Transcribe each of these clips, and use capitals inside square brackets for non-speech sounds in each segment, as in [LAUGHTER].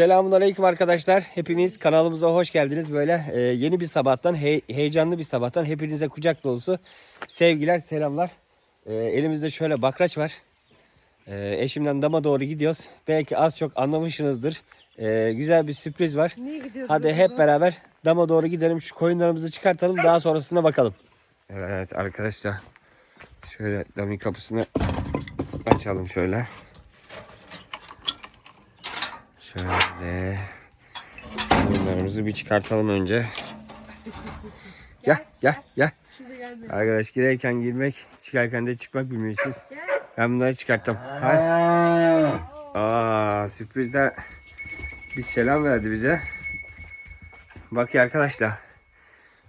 Selamun Aleyküm arkadaşlar. Hepiniz kanalımıza hoş geldiniz. Böyle e, yeni bir sabahtan, he- heyecanlı bir sabahtan hepinize kucak dolusu sevgiler, selamlar. E, elimizde şöyle bakraç var. E, eşimden dama doğru gidiyoruz. Belki az çok anlamışsınızdır. E, güzel bir sürpriz var. Niye gidiyoruz Hadi acaba? hep beraber dama doğru gidelim. Şu koyunlarımızı çıkartalım. Daha sonrasına bakalım. Evet arkadaşlar. Şöyle damın kapısını açalım şöyle. Şöyle. Bunlarımızı bir çıkartalım önce. Gel gel gel. Arkadaş girerken girmek, çıkarken de çıkmak bilmiyorsunuz. Ben bunları çıkarttım. Hay. Aa, sürprizde bir selam verdi bize. Bak ya arkadaşlar.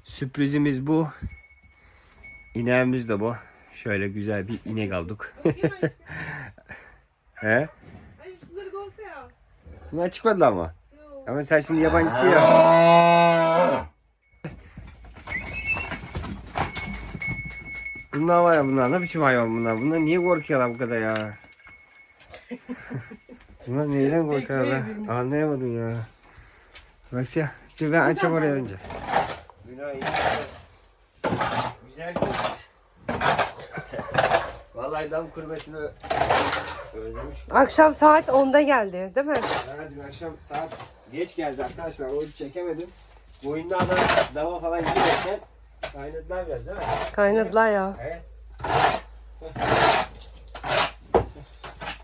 Sürprizimiz bu. İneğimiz de bu. Şöyle güzel bir inek aldık. [LAUGHS] He? Ay şunları olsa ya. Bunlar çıkmadı ama. Ama sen şimdi yabancısı ya. [LAUGHS] Bunlar var ya bunlar ne biçim hayvan bunlar? Bunlar niye korkuyorlar bu kadar ya? [LAUGHS] bunlar neyden korkuyorlar anlayamadım ya. Baksana. Dur ben açayım oraya önce. Günah Güzel kız. Kurmesini ö- özlemiş. Akşam saat 10'da geldi değil mi? Ha, dün akşam saat geç geldi arkadaşlar. O yüzden çekemedim. Boyunlardan dava falan giderken kaynadılar biraz değil mi? Kaynadılar ya. Evet.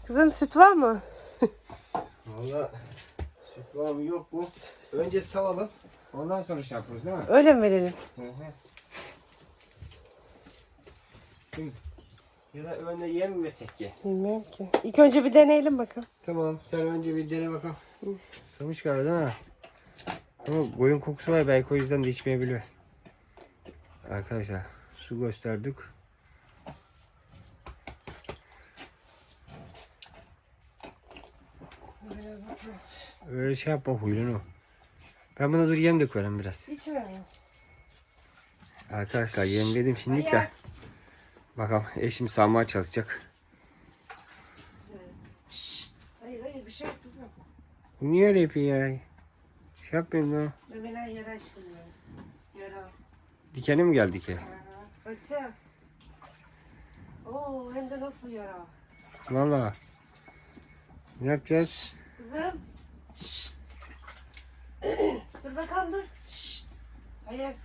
Kızım süt var mı? [LAUGHS] Valla süt var mı yok mu? Önce savalım. Ondan sonra şey yapıyoruz değil mi? Öyle mi verelim? Hı hı. Biz- Ya da önde yem mi ki? Bilmiyorum ki. İlk önce bir deneyelim bakalım. Tamam sen önce bir dene bakalım. Samış galiba değil mi? Ama koyun kokusu var belki o yüzden de içmeyebiliyor. Arkadaşlar su gösterdik. Öyle şey yapma huyunu. Ben buna dur yem de koyarım biraz. İçmiyorum. Arkadaşlar yem dedim şimdilik de. Bakalım eşim sağmaya çalışacak. Hayır hayır bir şey. Bu niye öyle yapıyor ya? Şey yapmayın lan. Memeler yara aşkım ya. Yara. Dikene mi geldi ki? Baksana. Oo hem de nasıl yara. Valla. Ne yapacağız? Kızım. Şşt. [CLEARS THROAT] dur bakalım dur. Şşt. Hayır.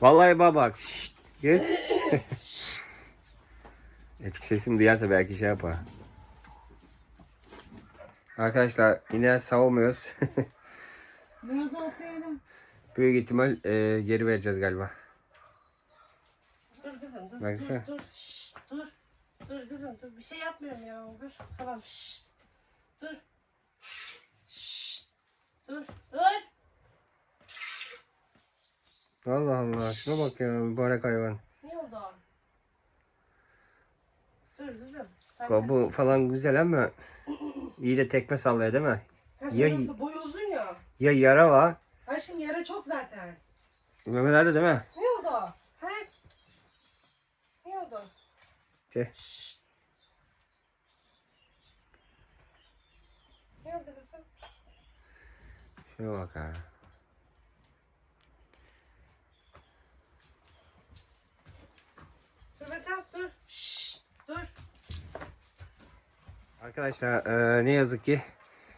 Vallahi baba. Şşt. [CLEARS THROAT] Geç. [LAUGHS] Etik sesimi duyarsa belki şey yapar. Arkadaşlar yine savunmuyoruz. [LAUGHS] Da okuyalım. Büyük ihtimal e, geri vereceğiz galiba. Dur kızım dur. Baksana. Dur dur. Dur. Dur kızım dur. Bir şey yapmıyorum ya. Dur. Tamam. Şşt. Dur. Şşt. Dur. Dur. Allah Allah. Şuna bak ya mübarek hayvan. Ne oldu? Dur kızım. Kabuğu falan güzel ama iyi de tekme sallıyor değil mi? Ha, ya- nasıl boyu uzun ya. Ya yara var. Ha şimdi yara çok zaten. Memelerde değil mi? Ne oldu? Ha? Ne oldu? Şey. Şşt. Ne oldu kızım? Şuna bak ha. Dur bakalım dur. Şşt. Dur. Arkadaşlar e, ne yazık ki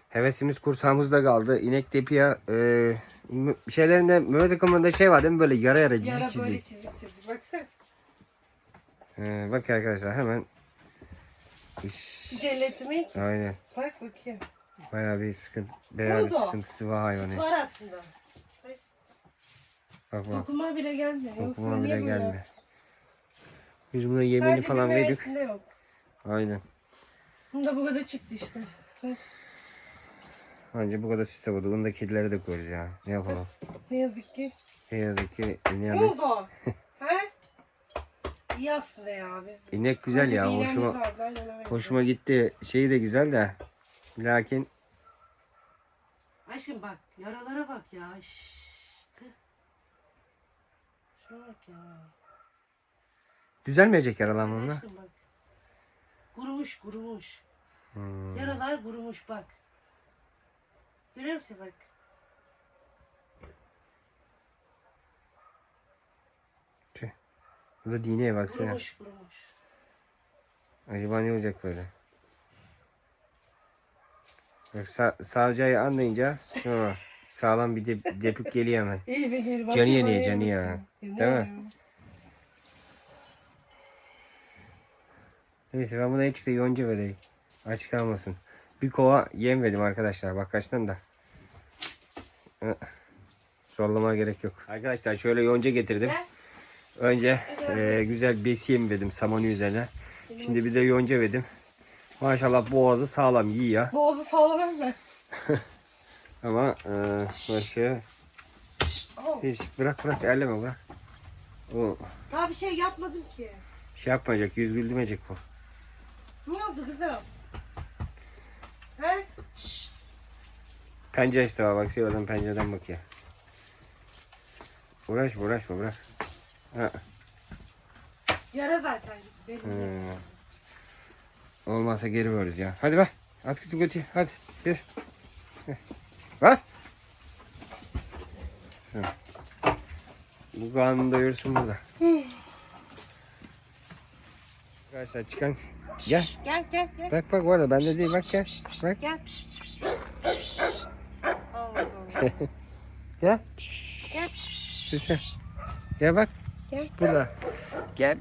hevesimiz kursağımızda kaldı. İnek depiye e, şeylerinde Mehmet akımında şey var değil mi böyle yara yara çizik Yara çizik. böyle çizik çizik. Baksana. E, bak arkadaşlar hemen İş, Celletimi aynen bak bakayım. bayağı bir sıkıntı bayağı bir oldu? sıkıntısı var hayvanın. Var aslında. Bak bak Dokuma bile gelmiyor. Yoksa Dokuma niye bile böyle gelmiyor. yapsın? biz buna yemini Sadece falan verdik. meyvesinde yok. Aynen. Bunda bu kadar çıktı işte. Bak, Anca bu kadar süt savurdu. Bunu da kedilere de koyarız ya. Ne yapalım? Ne yazık ki. Ne yazık ki Ne ineğimiz. oldu? [LAUGHS] He? İyi aslında ya. Biz İnek güzel ya. Hoşuma, hoşuma gitti. Şeyi de güzel de. Lakin Aşkım bak yaralara bak ya. Şşt. Şuna bak ya. düzelmeyecek yaralanma. Aşkım bak. Kurumuş kurumuş. Hmm. Yaralar kurumuş bak. Görüyor musun bak? Bu da dineye baksana. Kurumuş kurumuş. Acaba ne olacak böyle? Bak sa savcayı anlayınca [LAUGHS] sağlam bir de, depük geliyor hemen. İyi be gel. Canı yeniyor, canı ya. Değil mi? Neyse ben buna hiç de yonca vereyim. Aç kalmasın. Bir kova yem verdim arkadaşlar bakraçtan da. Zorlamaya gerek yok. Arkadaşlar şöyle yonca getirdim. Önce e, güzel besi yem verdim samanı üzerine. Şimdi bir de yonca verdim. Maşallah boğazı sağlam yiyor. Boğazı sağlamam mı? [LAUGHS] Ama e, başka hiç bırak bırak elleme bırak. O Daha bir şey yapmadım ki. şey yapmayacak yüz güldürmeyecek bu. Ne oldu kızım? He? Şşt. Pencere işte var bak oradan pencereden bakıyor. Uğraşma uğraşma bırak. Ha, Yara zaten. Benim hmm. Olmazsa geri veririz ya. Hadi be. At kızım götür. Hadi. Gir. Ha? Şu. Bu kanunu doyursun burada. Arkadaşlar çıkan. Gel. Gel gel gel. Bak bak orada bende değil bak gel. Bak Gel. Allah Allah. [LAUGHS] gel. Gel. Güzel. Gel bak. Gel. Burada. Gel.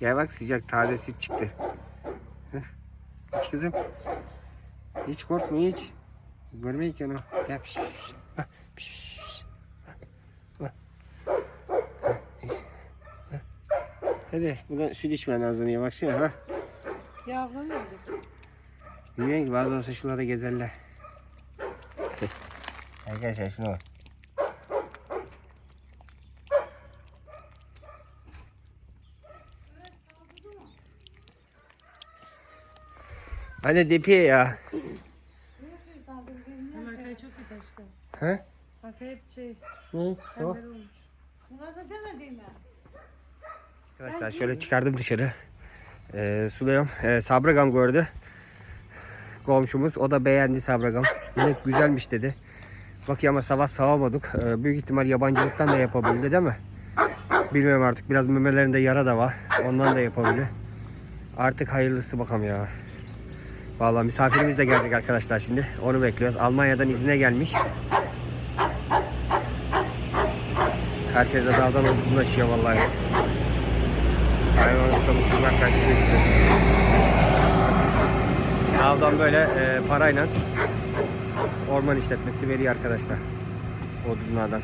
Gel bak sıcak taze süt çıktı. Heh. İç kızım. Hiç korkma hiç. Görmeyin ki onu. Gel. Hadi buradan süt içmen lazım ya baksana ha. Yavrum nerede? Bilmiyorum ki bazı olsa şurada gezerler. Arkadaşlar şuna bak. Anne depiye ya. Amerika'ya çok kötü aşkım. He? Bak hep şey. Ne? Pembe olmuş. Burada demedin mi? Arkadaşlar şöyle çıkardım dışarı. Ee, sulayım. Ee, sabragam gördü. Komşumuz. O da beğendi sabragam. Yine güzelmiş dedi. Bakıyor ama sabah savamadık. Ee, büyük ihtimal yabancılıktan da yapabildi değil mi? Bilmiyorum artık. Biraz memelerinde yara da var. Ondan da yapabilir. Artık hayırlısı bakalım ya. Vallahi misafirimiz de gelecek arkadaşlar şimdi. Onu bekliyoruz. Almanya'dan izine gelmiş. Herkes de dağdan olgunlaşıyor vallahi. Hayvan ustamız kulak kaçtı Dağdan böyle e, parayla orman işletmesi veriyor arkadaşlar. Odunlardan.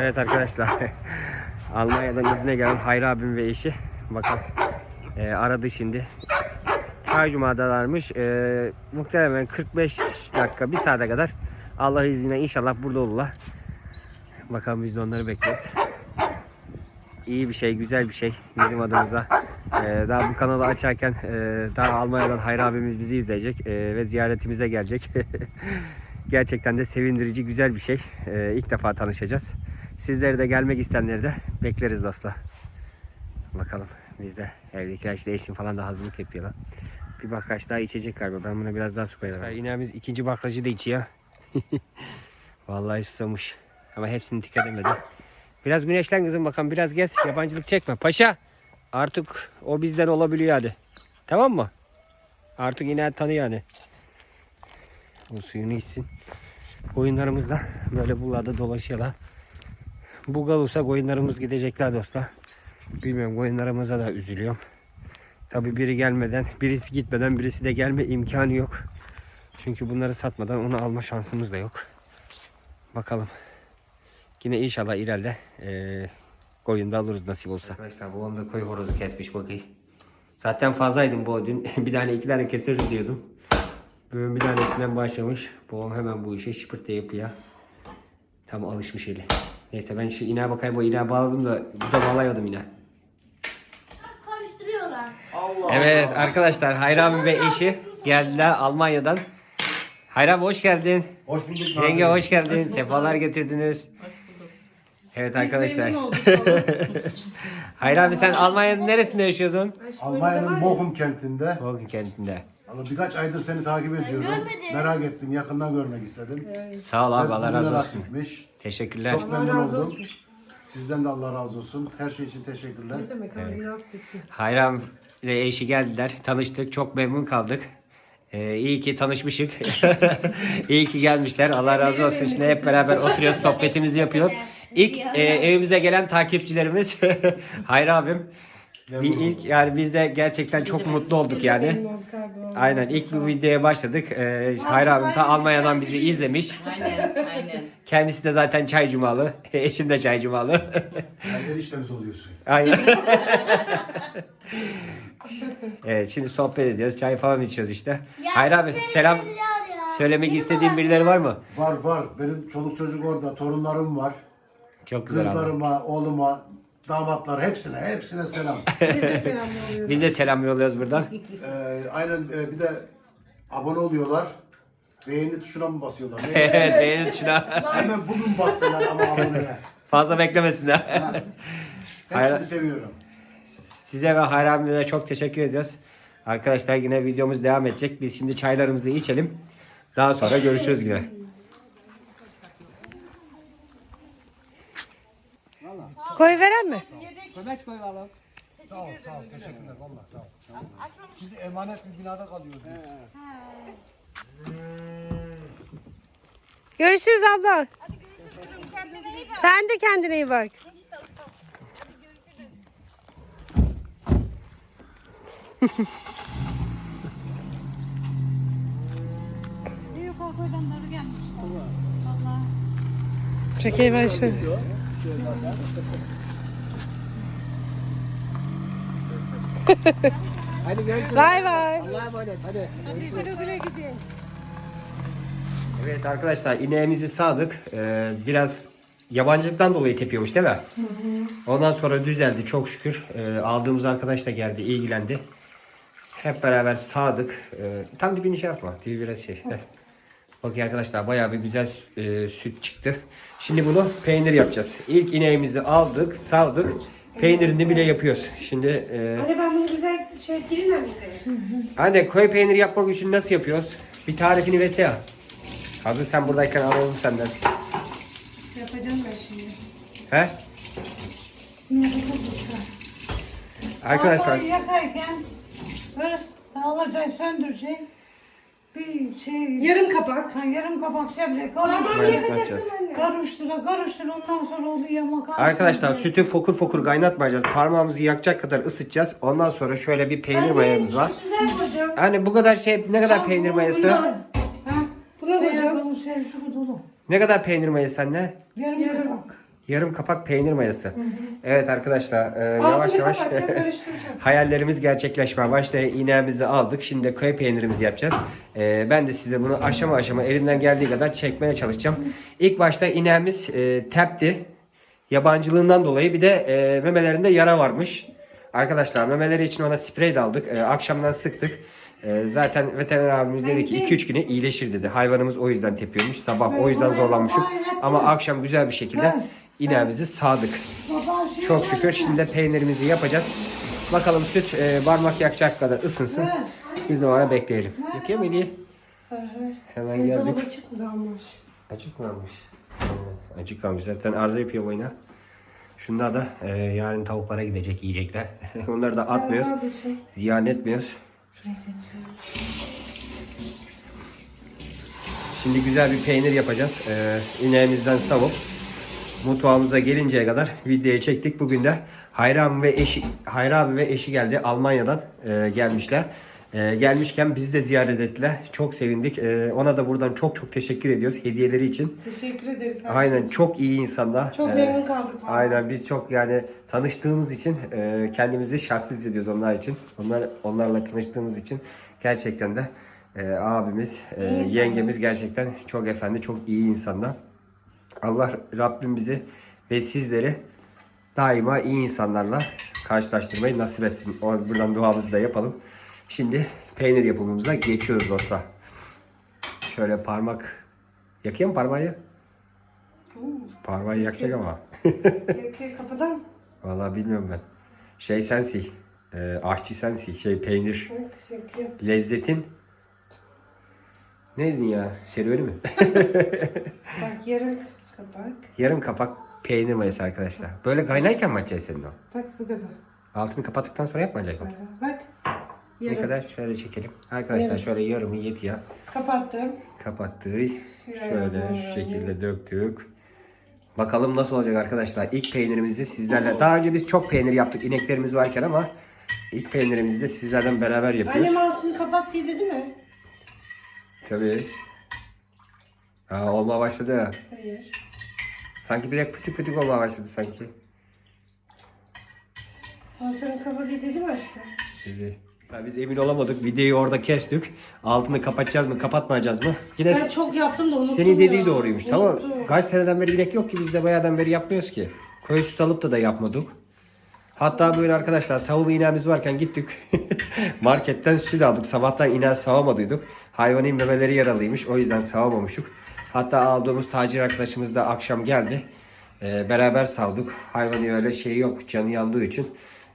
Evet arkadaşlar. [LAUGHS] Almanya'dan izne gelen Hayri abim ve eşi. Bakın e, aradı şimdi. Çay Cuma'dalarmış. E, muhtemelen 45 dakika, bir saate kadar Allah izniyle inşallah burada olurlar. Bakalım biz de onları bekliyoruz. İyi bir şey, güzel bir şey bizim adımıza. Ee, daha bu kanalı açarken e, daha Almanya'dan Hayri abimiz bizi izleyecek e, ve ziyaretimize gelecek. [LAUGHS] Gerçekten de sevindirici, güzel bir şey. E, ilk defa tanışacağız. Sizleri de gelmek isteyenleri de bekleriz dostlar. Bakalım biz de evdekiler işte eşim falan da hazırlık yapıyorlar. Bir bakraç daha içecek galiba. Ben buna biraz daha su koyarım. İnemiz ikinci bakracı da içiyor. [LAUGHS] Vallahi susamış. Ama hepsini tüketemedi. Biraz güneşlen kızım bakalım biraz gez. Yabancılık çekme. Paşa artık o bizden olabiliyor hadi. Tamam mı? Artık yine tanıyor yani. Bu suyunu içsin. Koyunlarımız da böyle buralarda dolaşıyorlar. Bu olursa koyunlarımız gidecekler dostlar. Bilmiyorum koyunlarımıza da üzülüyorum. Tabi biri gelmeden, birisi gitmeden birisi de gelme imkanı yok. Çünkü bunları satmadan onu alma şansımız da yok. Bakalım. Yine inşallah ileride eee koyun da alırız nasip olsa. Arkadaşlar babam da koyu horozu kesmiş bakayım. Zaten fazlaydım bu dün. [LAUGHS] bir tane iki tane keseriz diyordum. Bugün bir tanesinden başlamış. Babam hemen bu işe şıpırtı yapıyor. Tam alışmış eli. Neyse ben şu ineğe bakayım. Bu ineğe bağladım da bu da bağlayamadım yine. Karıştırıyorlar. Evet arkadaşlar Hayri abi ve eşi geldiler Almanya'dan. Hayri abi hoş geldin. Hoş bulduk. Yenge hoş geldin. Sefalar getirdiniz. Evet arkadaşlar. [LAUGHS] Hayri abi sen Almanya'nın neresinde yaşıyordun? Almanya'nın ya. Bochum kentinde Bugün kentinde. Valla birkaç aydır seni takip ediyorum. Merak ettim, yakından görmek istedim. Sağ ol abi Evet, Allah razı olsun. Teşekkürler. Çok memnun oldum. olsun. Sizden de Allah razı olsun. Her şey için teşekkürler. Ne demek abi ne yaptık ki? Hayram ile eşi geldiler. Tanıştık. Çok memnun kaldık. Ee, iyi ki tanışmışık. [LAUGHS] iyi ki gelmişler. Allah razı olsun. Şimdi hep beraber oturuyoruz. Sohbetimizi yapıyoruz. [LAUGHS] İlk e, evimize gelen takipçilerimiz [LAUGHS] Hayri abim. Bir ilk yani biz de gerçekten çok mutlu olduk yani. Aynen ilk bu videoya başladık. Ee, Hayri abim ta Almanya'dan bizi izlemiş. Aynen, aynen. Kendisi de zaten çay cumalı. [LAUGHS] Eşim de çay cumalı. Yani eniştemiz oluyorsun. Aynen. [LAUGHS] evet şimdi sohbet ediyoruz. Çay falan içiyoruz işte. Hayır abi selam. Söylemek istediğin birileri var mı? Var var. Benim çoluk çocuk orada. Torunlarım var. Çok güzel abi. Kızlarıma, oğluma, damatlar hepsine, hepsine selam. [LAUGHS] Biz de selam yolluyoruz. Biz de selam yolluyoruz buradan. [LAUGHS] Ee, aynen e, bir de abone oluyorlar. Beğeni tuşuna mı basıyorlar? [LAUGHS] Ne? evet beğeni tuşuna. Hemen bugün bassınlar ama aboneye. Fazla beklemesinler. Hepsini Hayır. seviyorum. Size ve de çok teşekkür ediyoruz. Arkadaşlar yine videomuz devam edecek. Biz şimdi çaylarımızı içelim. Daha sonra görüşürüz yine. Koy veren mi? Sağ ol, sağ ol. Teşekkürler. Vallahi sağ ol. Sağ ol. Şimdi emanet bir binada kalıyoruz biz. Görüşürüz abla. Sen de kendine iyi bak. Büyük okuldanları gelmişler. Valla. Çekeyim ben şöyle. [LAUGHS] Hadi görüşürüz. Bay bay. Allah'a emanet. Hadi. Güle güle gidin. Evet arkadaşlar ineğimizi sağdık. Ee, biraz yabancılıktan dolayı tepiyormuş değil mi? Ondan sonra düzeldi çok şükür. Ee, aldığımız arkadaş da geldi ilgilendi. Hep beraber sağdık. Ee, tam dibini şey yapma. Dibi biraz şey. Heh. Bakın arkadaşlar bayağı bir güzel e, süt çıktı. Şimdi bunu peynir yapacağız. İlk ineğimizi aldık, sağdık. Peynirini bile yapıyoruz. Şimdi e, Hani ben bunu güzel şey dilimle mi? Anne koy peyniri yapmak için nasıl yapıyoruz? Bir tarifini versene. Hazır sen buradayken alalım senden. Yapacağım ben şimdi. He? Arkadaşlar Arabayı yakarken öz alacağı söndürecek. Bir şey... Yarım kapak. Ha, yarım kapak şey yapacak. Tamam Karıştıra, karıştıra ondan sonra oluyor makarna. Arkadaşlar sütü fokur fokur kaynatmayacağız. Parmağımızı yakacak kadar ısıtacağız. Ondan sonra şöyle bir peynir mayamız var. Güzel koyacağım. Hani bu kadar şey ne kadar peynir mayası? Ha? Buna Ne koyacağım. yapalım şey şu dolu. Ne kadar peynir mayası anne? Yarım, Yarım. kapak. Yarım kapak peynir mayası. Evet arkadaşlar e, yavaş yavaş [LAUGHS] hayallerimiz gerçekleşmeye başladı. İneğimizi aldık. Şimdi de köy peynirimizi yapacağız. E, ben de size bunu aşama aşama elimden geldiği kadar çekmeye çalışacağım. İlk başta ineğimiz e, tepti. Yabancılığından dolayı bir de e, memelerinde yara varmış. Arkadaşlar memeleri için ona sprey de aldık. E, akşamdan sıktık. E, zaten veteriner abimiz dedi ki 2-3 güne iyileşir dedi. Hayvanımız o yüzden tepiyormuş. Sabah o yüzden zorlanmışım. Ama akşam güzel bir şekilde ineğimizi sağdık. Çok şükür şimdi de peynirimizi yapacağız. Bakalım süt e, parmak yakacak kadar ısınsın. Biz de o ara bekleyelim. Yakıyor mu Eli'yi? Hemen geldik. Dolaba çık mı dalmış? Acık mı almış? Acık almış. Zaten arıza yapıyor boyuna. Şunda da e, yarın tavuklara gidecek yiyecekler. [LAUGHS] Onları da atmıyoruz. Ziyan etmiyoruz. Şimdi güzel bir peynir yapacağız. Ee, ineğimizden savup mutfağımıza gelinceye kadar videoyu çektik. Bugün de Hayri abi ve eşi, Hayri abi ve eşi geldi. Almanya'dan e, gelmişler. E, gelmişken bizi de ziyaret ettiler. Çok sevindik. E, ona da buradan çok çok teşekkür ediyoruz hediyeleri için. Teşekkür ederiz. Aynen çok iyi insanlar. Çok E, memnun kaldık. vallahi. Aynen biz çok yani tanıştığımız için e, kendimizi şanslı hissediyoruz onlar için. Onlar onlarla tanıştığımız için gerçekten de e, abimiz, e, yengemiz gerçekten çok efendi, çok iyi insanlar. Allah Rabbim bizi ve sizleri daima iyi insanlarla karşılaştırmayı nasip etsin. O, buradan duamızı da yapalım. Şimdi peynir yapımımıza geçiyoruz dostlar. Şöyle parmak yakayım mı parmağı? Parmağı yakacak ama. Yakıyor [LAUGHS] kapıdan. Vallahi bilmiyorum ben. Şey sensi. E, aşçı sensi. Şey peynir. Evet. Lezzetin Ne dedin ya? Serüveni mi? [LAUGHS] Bak yarım kapak. Yarım kapak peynir mayası arkadaşlar. Böyle kaynarken mi açacağız senin o? Bak bu kadar. Altını kapattıktan sonra yapmayacak mı? Bak. Ne Yarım. kadar? Şöyle çekelim. Arkadaşlar Yarım. şöyle yarımı yetiyor. Kapattım. Kapattık. Şöyle şu şekilde döktük. Bakalım nasıl olacak arkadaşlar. İlk peynirimizi sizlerle. Daha önce biz çok peynir yaptık ineklerimiz varken ama ilk peynirimizi de sizlerden beraber yapıyoruz. Annem altını kapat diye dedi mi? Tabii. Ha, olma başladı. Hayır. Sanki de pütük pütük olmaya başladı sanki. Altını diye dedi mi aşkım? Şimdi ha, biz emin olamadık. Videoyu orada kestik. Altını kapatacağız mı, kapatmayacağız mı? Yine Ben çok yaptım da unuttum senin dediği ya. doğruymuş. Tamam. Unuttum. Kaç seneden beri inek yok ki biz de bayağıdan beri yapmıyoruz ki. Koyu süt alıp da da yapmadık. Hatta böyle arkadaşlar savulu ineğimiz varken gittik. [LAUGHS] Marketten süt aldık. Sabahtan ineği savamadıydık. Hayvanın memeleri yaralıymış. O yüzden savamamıştık. Hatta aldığımız tacir arkadaşımız da akşam geldi. Ee, beraber savduk. Hayvanı öyle şey yok. Canı yandığı için.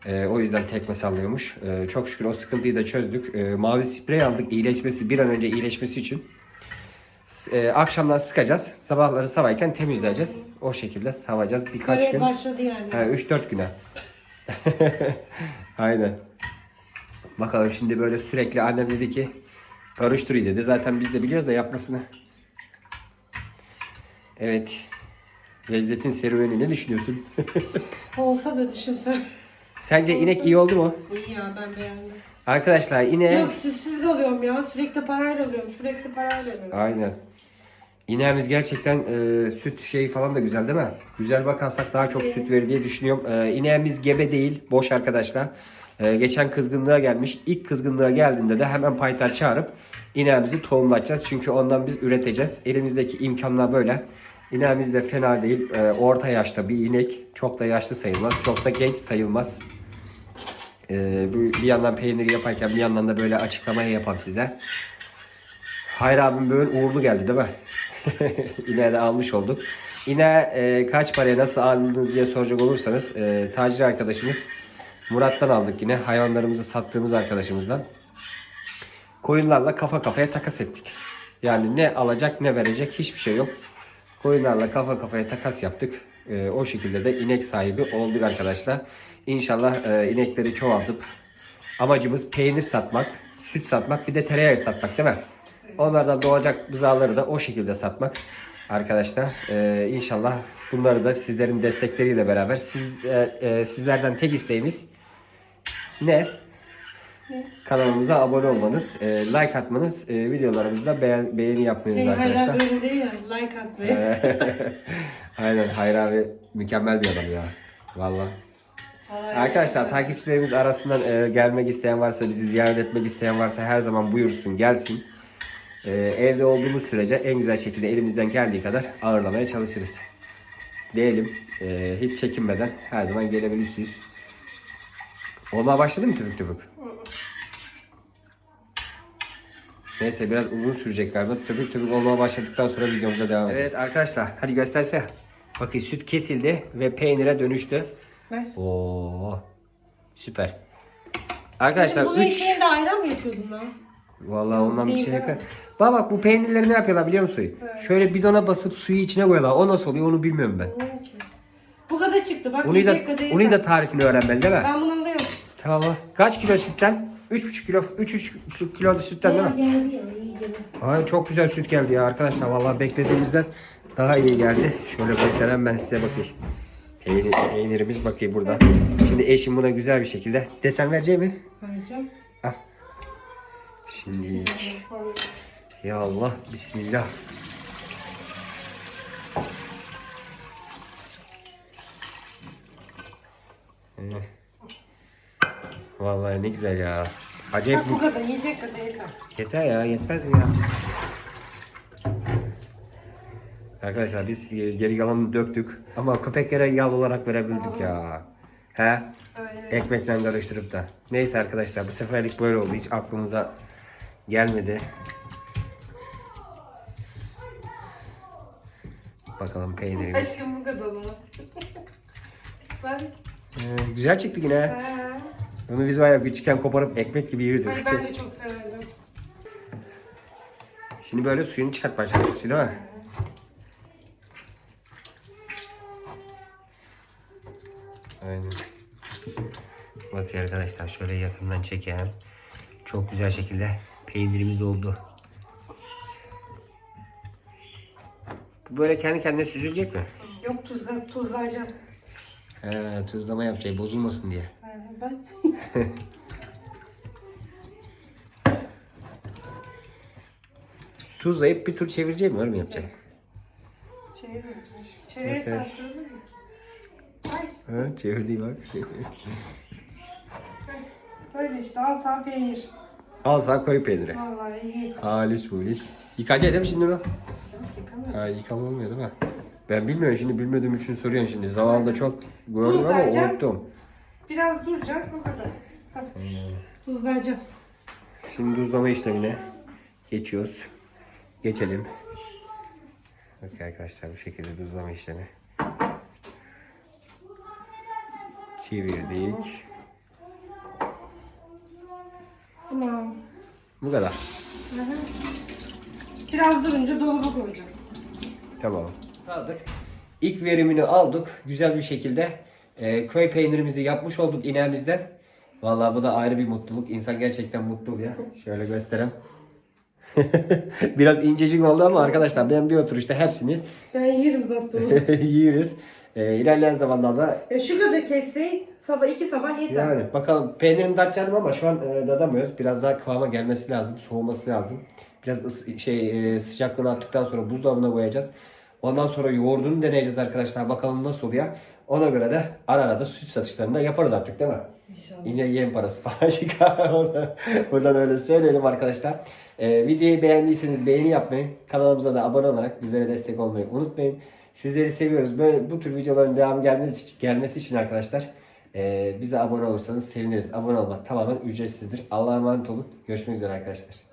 Ee, o yüzden tekme sallıyormuş. Ee, çok şükür o sıkıntıyı da çözdük. Ee, mavi sprey aldık iyileşmesi bir an önce iyileşmesi için. Ee, akşamdan sıkacağız. Sabahları savayken temizleyeceğiz. O şekilde savacağız birkaç Böyle gün. başladı yani. Ha, 3-4 güne. [LAUGHS] Aynen. Bakalım şimdi böyle sürekli annem dedi ki karıştırıyor dedi. Zaten biz de biliyoruz da yapmasını. Evet. Lezzetin serüveni ne düşünüyorsun? [LAUGHS] Olsa da düşünsem. Sence inek iyi oldu mu? İyi ya ben beğendim. Arkadaşlar ineğe... Yok sütsüz alıyorum ya. Sürekli parayla alıyorum. Sürekli parayla alıyorum. Aynen. İneğimiz gerçekten e, süt şey falan da güzel değil mi? Güzel bakarsak daha çok süt verir diye düşünüyorum. E, ineğimiz gebe değil, boş arkadaşlar. E, geçen kızgınlığa gelmiş. İlk kızgınlığa geldiğinde de hemen paytar çağırıp ineğimizi tohumlatacağız. Çünkü ondan biz üreteceğiz. Elimizdeki imkanlar böyle. İneğimiz de fena değil. E, orta yaşta bir inek. Çok da yaşlı sayılmaz. Çok da genç sayılmaz. E, bir yandan peyniri yaparken bir yandan da böyle açıklamayı yapayım size. Hayır abim böyle uğurlu geldi değil mi? [LAUGHS] İneği de almış olduk. İneği e, kaç paraya nasıl aldınız diye soracak olursanız e, tacir arkadaşımız Murat'tan aldık yine. Hayvanlarımızı sattığımız arkadaşımızdan. Koyunlarla kafa kafaya takas ettik. Yani ne alacak ne verecek hiçbir şey yok. Koyunlarla kafa kafaya takas yaptık. E, o şekilde de inek sahibi olduk arkadaşlar. İnşallah e, inekleri çoğaltıp amacımız peynir satmak, süt satmak bir de tereyağı satmak değil mi? Onlardan doğacak bızağları da o şekilde satmak arkadaşlar. Ee, inşallah bunları da sizlerin destekleriyle beraber siz, e, e, sizlerden tek isteğimiz ne? Kanalımıza abone olmanız, e, like atmanız, e, videolarımızda beğen, beğeni yapmanız Şey arkadaşlar. hala böyle değil ya. Like atmayı. [LAUGHS] Aynen Hayır abi mükemmel bir adam ya. Vallahi. Arkadaşlar takipçilerimiz arasından e, gelmek isteyen varsa, bizi ziyaret etmek isteyen varsa her zaman buyursun gelsin. E, evde olduğumuz sürece en güzel şekilde elimizden geldiği kadar ağırlamaya çalışırız. Diyelim e, hiç çekinmeden her zaman gelebilirsiniz. Olmaya başladı mı tübük tübük? Neyse biraz uzun sürecek galiba. Tübük tübük olmaya başladıktan sonra videomuza devam edelim. Evet arkadaşlar hadi gösterse. Bakın süt kesildi ve peynire dönüştü. Ver. Oo. Süper. Şimdi Arkadaşlar bunun 3 içine de ayran mı yapıyordun lan? Vallahi ondan bir Değil, şey değil mi? yapıyor. Bak bak bu peynirleri ne yapıyorlar biliyor musun? Şöyle bidona basıp suyu içine koyuyorlar. O nasıl oluyor onu bilmiyorum ben. Bu kadar çıktı. Bak Onu da, yiyecek kadar onu da tarifini öğrenmeli değil mi? Ben bunu Tamam. Kaç kilo sütten? 3,5 kilo, 3,5 kilo sütten değil mi? Geldi ya iyi geldi. Ay çok güzel süt geldi ya arkadaşlar. Vallahi beklediğimizden daha iyi geldi. Şöyle gösteren ben size bakayım. Peynir, peynirimiz bakayım burada. Şimdi eşim buna güzel bir şekilde desen verecek mi? Vereceğim. Al. Şimdi ya Allah bismillah. Ee, Vallahi ne güzel ya. Acayip Bak bu kadar yiyecek kadar yeter. Yeter ya yetmez mi ya? Arkadaşlar biz e, geri kalanını döktük ama köpeklere yal olarak verebildik ya. He? Aynen. Ekmekle karıştırıp da. Neyse arkadaşlar bu seferlik böyle oldu. Hiç aklımıza gelmedi. Bakalım peynirimiz. Aşkım bu kadar mı? [LAUGHS] Bak. Ee, güzel çıktı yine. Ha. Bunu biz ya küçükken koparıp ekmek gibi yiyorduk. Ay ben de çok severdim. Şimdi böyle suyunu çıkartmaya çalışıyorsun değil mi? Aynen. Bakın arkadaşlar şöyle yakından çekeyim. Çok güzel şekilde peynirimiz oldu. Bu böyle kendi kendine süzülecek mi? Yok tuzla, tuzlayacağım. He, tuzlama yapacak bozulmasın diye. Ben [LAUGHS] Tuzlayıp bir tur çevirecek mi? Öyle mi yapacak? çevirmeyeceğim. Çevirirsen kırılır mı? Ay Ha, çevirdi bak. böyle işte al sen peynir. Al sana koy peyniri. Vallahi iyi. Halis bulis. Yıkayacak değil mi şimdi onu? Yıkamıyor. Ha yıkama olmuyor değil mi? Ben bilmiyorum şimdi bilmediğim için soruyorum şimdi. Zamanında çok gördüm ama Tuzlayacağım. unuttum. Biraz duracak o kadar. Hadi. Tuzlayacağım. Şimdi tuzlama işlemine geçiyoruz. Geçelim. Bak arkadaşlar bu şekilde tuzlama işlemi. Çevirdik. Tamam. Bu kadar. Hı hı. Biraz durunca dolaba koyacağım. Tamam. Sadık. İlk verimini aldık. Güzel bir şekilde. Ee, köy peynirimizi yapmış olduk ineğimizden. Vallahi bu da ayrı bir mutluluk. İnsan gerçekten mutlu oluyor. Şöyle göstereyim. [LAUGHS] Biraz incecik oldu ama arkadaşlar ben bir oturuşta hepsini Ben yerim zaten onu. [LAUGHS] yiyiriz. Ee, ilerleyen zamanlarda ya şu kadar kesseyi sabah iki sabah yeter. yani bakalım peynirini tatacağım ama şu an e, dadamıyoruz. Biraz daha kıvama gelmesi lazım. Soğuması lazım. Biraz ıs- şey e, sıcaklığını attıktan sonra buzdolabına koyacağız. Ondan sonra yoğurdunu deneyeceğiz arkadaşlar. Bakalım nasıl oluyor. Ona göre de ara ara da süt satışlarını da yaparız artık değil mi? İnşallah. Yine yem parası falan [LAUGHS] çıkar. Buradan öyle söyleyelim arkadaşlar. Ee, videoyu beğendiyseniz beğeni yapmayı, kanalımıza da abone olarak bizlere destek olmayı unutmayın. Sizleri seviyoruz. Böyle bu tür videoların devamı gelmesi, gelmesi için arkadaşlar e, bize abone olursanız seviniriz. Abone olmak tamamen ücretsizdir. Allah'a emanet olun. Görüşmek üzere arkadaşlar.